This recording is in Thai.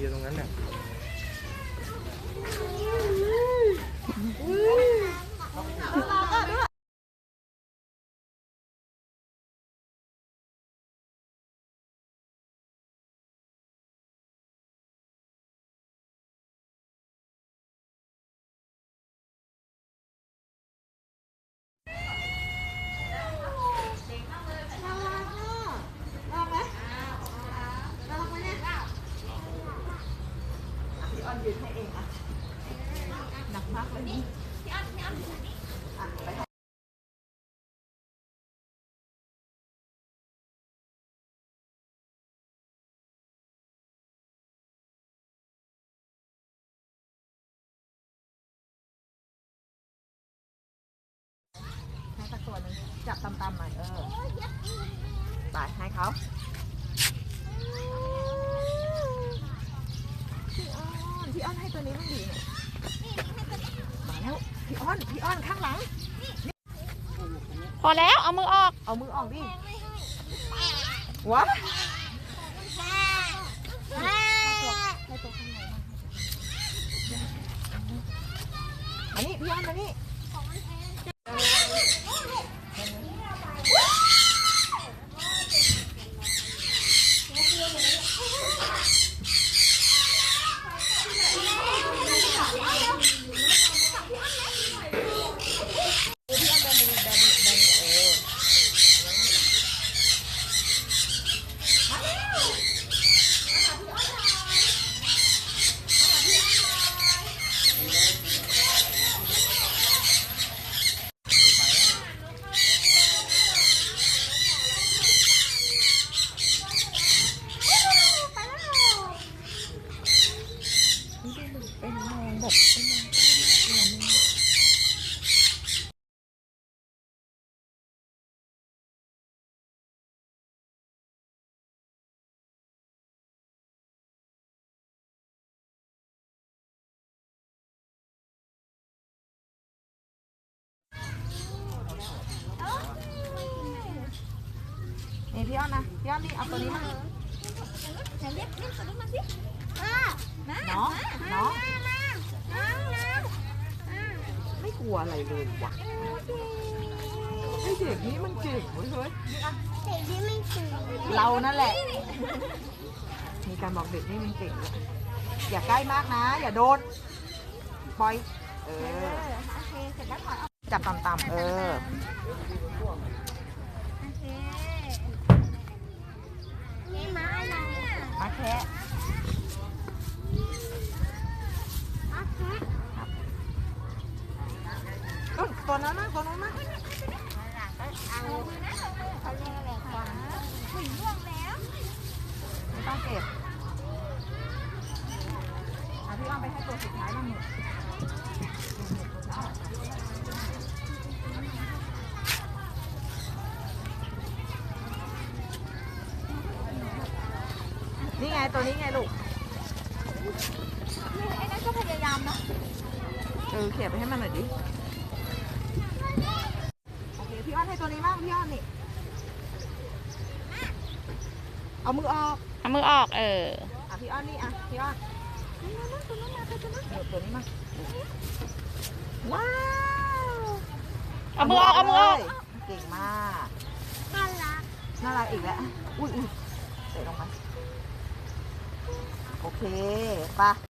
อยู่ตรงนั้นเนี่ย ให้สัก ตัวหนึงจับตำๆหน่อยเออไปให้เขาพี่อ้อนพี่อ้อนให้ตัวนี้มันดีเนี่ยมาแล้วพี่อ้อนพี่อ้อนข้างหลัง พอแล้วเอามือออกเอามือออกดิวะอันนี้พี่อ้อนมานี่เป็นมองแบบเป็นมอง นี่พี่อ้อนนะพี่อ้อนนี่เอาตัวนี้มาน้องน้องไม่กลัวอะไรเลยว่ะไอเด็กนี้มันเก่งเว้ยเฮ้ยเรานั่นแหละ มีการบอกเด็กนี่มันเก่งด้วยอย่าใกล้มากนะ อย่าโดนปล่อยเออจับต่ำๆเออ มาแคะต้นตัวนั้นมาตัวนั้นมาไม่ต้องเก็บอะพี่อ้อมไปให้ตัวสุดท้ายบ้างหนึ่ นี่ไงตัวนี้ไงลูกไอ้นั่นก็พยายามนะเออเขี่ยไปให้มันหน่อยดิ โอเค พี่อ้อนให้ตัวนี้บ้างพี่อ้อนนี่ เอามือออก เอามือออก เออ อะพี่อ้อนนี่อะพี่อ้อนตัวนี้มาตัวนี้มาตัวนี้มาว้าวเอามือออก เอามือออกเลยเก่งมาก น่ารัก น่ารักอีกแล้ว อุ้ยอุ้ยเตะลงมา โอเคไปะ